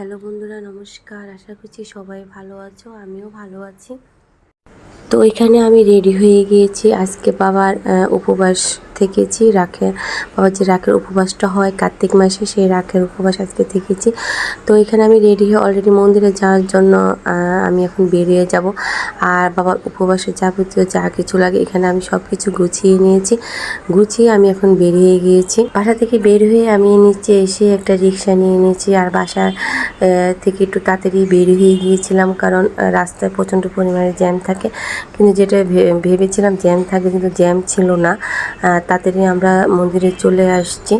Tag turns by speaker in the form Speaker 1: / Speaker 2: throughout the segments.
Speaker 1: Hello বন্ধুরা, নমস্কার। আশা করছি সবাই ভালো আছো, আমিও ভালো আছি। তো এখানে আমি রেডি হয়ে গিয়েছি। আজকে বাবার উপবাস থেকেছি, রাখে বাবার যে রাখের উপবাসটা হয়, কার্তিক মাসে সেই রাখের উপবাস আজকে থেকেছি। তো এখানে আমি রেডি হয়ে অলরেডি মন্দিরে যাওয়ার জন্য আমি এখন বেরিয়ে যাব। আর বাবার উপবাসে যাবতীয় যা কিছু লাগে, এখানে আমি সব কিছু গুছিয়ে নিয়েছি। গুছিয়ে আমি এখন বেরিয়ে গিয়েছি। বাসা থেকে বের হয়ে আমি নিচে এসে একটা রিক্সা নিয়ে নিয়েছি। আর বাসা থেকে একটু তাড়াতাড়ি বের হয়ে গিয়েছিলাম কারণ রাস্তায় প্রচণ্ড পরিমাণে জ্যাম থাকে। কিন্তু যেটা ভেবেছিলাম জ্যাম থাকবে কিন্তু জ্যাম ছিল না। তাড়াতাড়ি আমরা মন্দিরে চলে আসছি।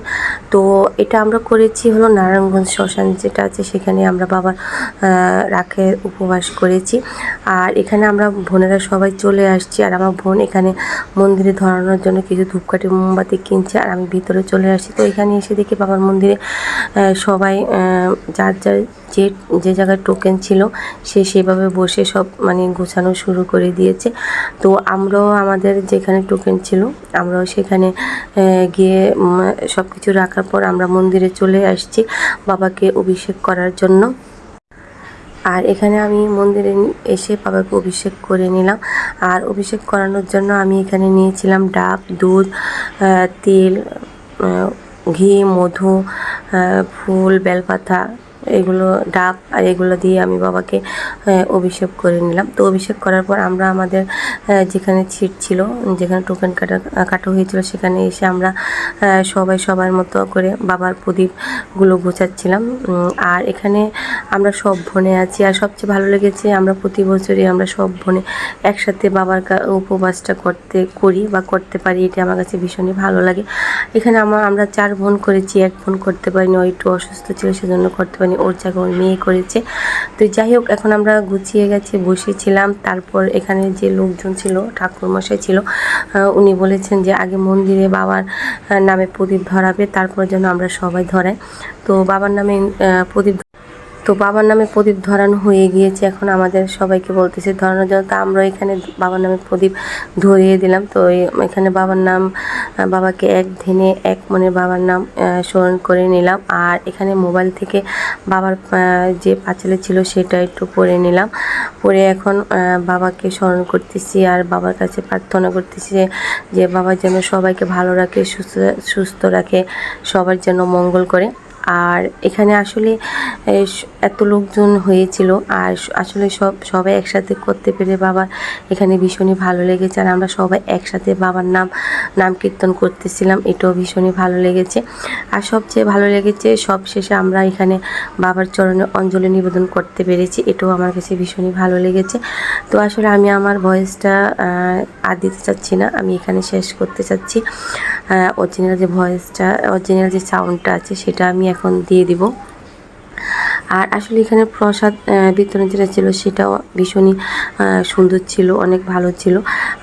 Speaker 1: তো এটা আমরা করেছি হলো নারায়ণগঞ্জ শ্মশান যেটা আছে, সেখানে আমরা বাবার রাখে উপবাস করেছি। আর এখানে আমরা বোনেরা সবাই চলে আসছি। আর আমার বোন এখানে মন্দিরে ধরানোর জন্য কিছু ধূপকাঠি, মোমবাতি কিনছে। আর আমি ভিতরে চলে আসছি। তো এখানে এসে দেখি বাবার মন্দিরে সবাই যার যার যে যে জায়গায় টোকেন ছিল, সে সেভাবে বসে সব মানে গোছানো শুরু করে দিয়েছে। তো আমরাও আমাদের যেখানে টোকেন ছিল, আমরাও সেখানে আহ, গিয়ে সব কিছু রাখার পর আমরা মন্দিরে চলে আসছি বাবাকে অভিষেক করার জন্য। আর এখানে আমি মন্দিরে এসে বাবাকে অভিষেক করে নিলাম। আর অভিষেক করানোর জন্য আমি এখানে নিয়েছিলাম ডাব দুধ তেল ঘি মধু ফুল বেলপাতা। এগুলো ডাব আর এগুলো দিয়ে আমি বাবাকে অভিষেক করে নিলাম। তো অভিষেক করার পর আমরা আমাদের যেখানে ছিট ছিল, যেখানে টোকেন কাটা কাটা হয়েছিল, সেখানে এসে আমরা সবাই সবার মতো করে বাবার প্রদীপগুলো গোছাচ্ছিলাম। আর এখানে আমরা সব বোনে আছি। আর সবচেয়ে ভালো লেগেছে, আমরা প্রতি বছরই আমরা সব বোনে একসাথে বাবার উপবাসটা করতে করি বা করতে পারি, এটা আমার কাছে ভীষণই ভালো লাগে। এখানে আমার আমরা চার বোন করেছি, এক বোন করতে পারিনি, ও একটু অসুস্থ ছিল, সেজন্য করতে পারিনি ওর জায়গা মেয়ে করেছে। তো যাই হোক, এখন আমরা গুছিয়ে গেছি, বসেছিলাম। তারপর এখানে যে লোকজন ছিল, ঠাকুরমশাই ছিল উনি বলেছেন যে আগে মন্দিরে বাবার নামে প্রদীপ ধরাবে, তারপর যেন আমরা সবাই ধরাই। তো বাবার নামে প্রদীপ তো বাবার নামে প্রদীপ ধরানো হয়ে গিয়েছে। এখন আমাদের সবাইকে বলতেছে ধরানোর জন্য। তো আমরা এখানে বাবার নামে প্রদীপ ধরিয়ে দিলাম। তো এখানে বাবার নাম বাবাকে এক ধ্যানে এক মনে বাবার নাম স্মরণ করে নিলাম। আর এখানে মোবাইল থেকে বাবার যে পাঁচালে ছিল সেটা একটু পড়ে নিলাম। পরে এখন বাবাকে স্মরণ করতেছি আর বাবার কাছে প্রার্থনা করতেছি যে- যে বাবা যেন সবাইকে ভালো রাখে, সুস্থ সুস্থ রাখে, সবার যেন মঙ্গল করে। আর এখানে আসলে এত লোকজন হয়েছিল আর আসলে সব, সবাই একসাথে করতে পেরে বাবার এখানে ভীষণই ভালো লেগেছে আর আমরা সবাই একসাথে বাবার নাম নাম কীর্তন করতেছিলাম, এটাও ভীষণই ভালো লেগেছে। আর সবচেয়ে ভালো লেগেছে, সব শেষে আমরা এখানে বাবার চরণে অঞ্জলি নিবেদন করতে পেরেছি, এটাও আমার কাছে ভীষণই ভালো লেগেছে। তো আসলে আমি আমার ভয়েসটা আর দিতে চাচ্ছি না, আমি এখানে শেষ করতে চাচ্ছি। অরিজিনাল যে ভয়েসটা অরিজিনাল যে সাউন্ডটা আছে, সেটা আমি এখন দিয়ে দিব। আর আসলে এখানে প্রসাদ বিতরণ যেটা ছিল সেটাও ভীষণই সুন্দর ছিল, অনেক ভালো ছিল।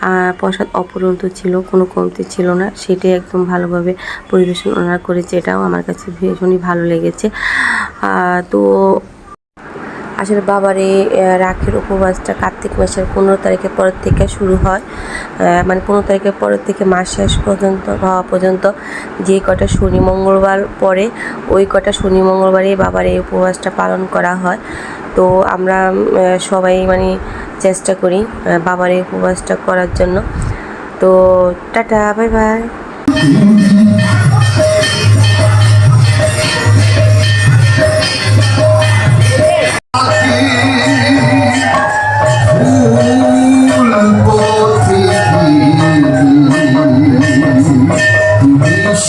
Speaker 1: আর প্রসাদ অপরন্ত ছিল, কোনো কমতি ছিল না। সেটাই একদম ভালোভাবে পরিবেশন ওনারা করেছে। এটাও আমার কাছে ভীষণই ভালো লেগেছে। তো আসলে বাবার এই রাখের উপবাসটা কার্তিক মাসের পনেরো তারিখের পরের থেকে শুরু হয়। মানে পনেরো তারিখের পরের থেকে মাস শেষ পর্যন্ত, হওয়া পর্যন্ত যে কটা শনি মঙ্গলবার পরে, ওই কটা শনি মঙ্গলবারে বাবার এই উপবাসটা পালন করা হয়। তো আমরা সবাই মানে চেষ্টা করি বাবার এই উপবাসটা করার জন্য। তো টাটা, বাই বাই।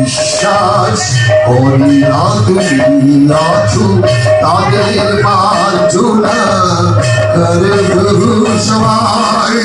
Speaker 2: বিশ্বাস করি না তুমি আছো তাদের মার্জনা করে প্রভু সবাই।